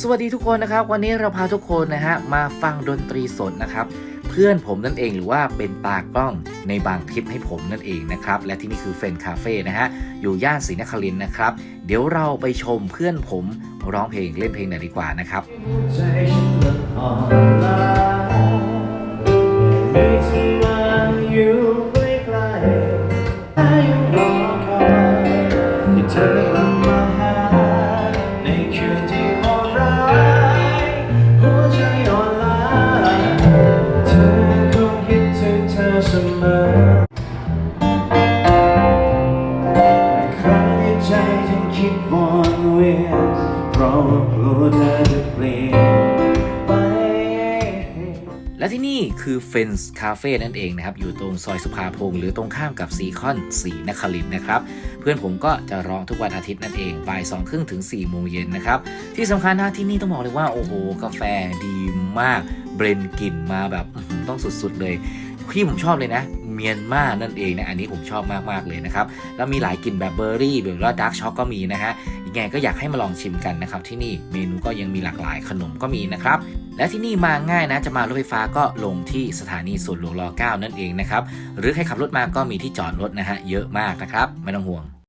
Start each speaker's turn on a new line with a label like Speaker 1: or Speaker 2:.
Speaker 1: สวัสดีทุกคนนะครับ วันนี้เราพาทุกคนนะฮะมาฟังดนตรีสดนะครับ เพื่อนผมนั่นเองหรือว่าเป็นตากล้องในบางคลิปให้ผมนั่นเองนะครับ และที่นี่คือเฟนคาเฟ่นะฮะอยู่ย่านศรีนครินทร์นะครับ เดี๋ยวเราไปชมเพื่อนผมร้องเพลงเล่นเพลงหน่อยดีกว่านะครับ
Speaker 2: ใจฉันมันอ่อนล้ ครั้งที่ใจฉันคิดวอนเวียนเพราะว่ากลัวเธอจะเปลี่ยนไป
Speaker 1: และที่นี่คือ f e n s Cafe นั่นเองนะครับ อยู่ตรงซอยสุภาพงศ์หรือตรงข้ามกับซีคอนสีนครินทร์นะครับ เพื่อนผมก็จะร้องทุกวันอาทิตย์นั่นเองบ่ายสองครึ่งถึง4ี่โมงเย็นนะครับ ที่สำคัญนะที่นี่ต้องบอกเลยว่า โอ้โห กาแฟดีมาก เบรนกลิ่นมาแบบอื้อหือต้องสุดๆเลย ที่ผมชอบเลยนะ เมียนมานั่นเองนะอันนี้ผมชอบมากๆเลยนะครับแล้วมีหลายกลิ่นแบบเบอร์รี่หรือว่าดาร์กช็อกก็มีนะฮะยังไงก็อยากให้มาลองชิมกันนะครับที่นี่เมนูก็ยังมีหลากหลายขนมก็มีนะครับและที่นี่มาง่ายนะ จะมารถไฟฟ้าก็ลงที่สถานีสวนหลวงรอ9นั่นเองนะครับ หรือใครขับรถมาก็มีที่จอดรถนะฮะ เยอะมากนะครับ ไม่ต้องห่วง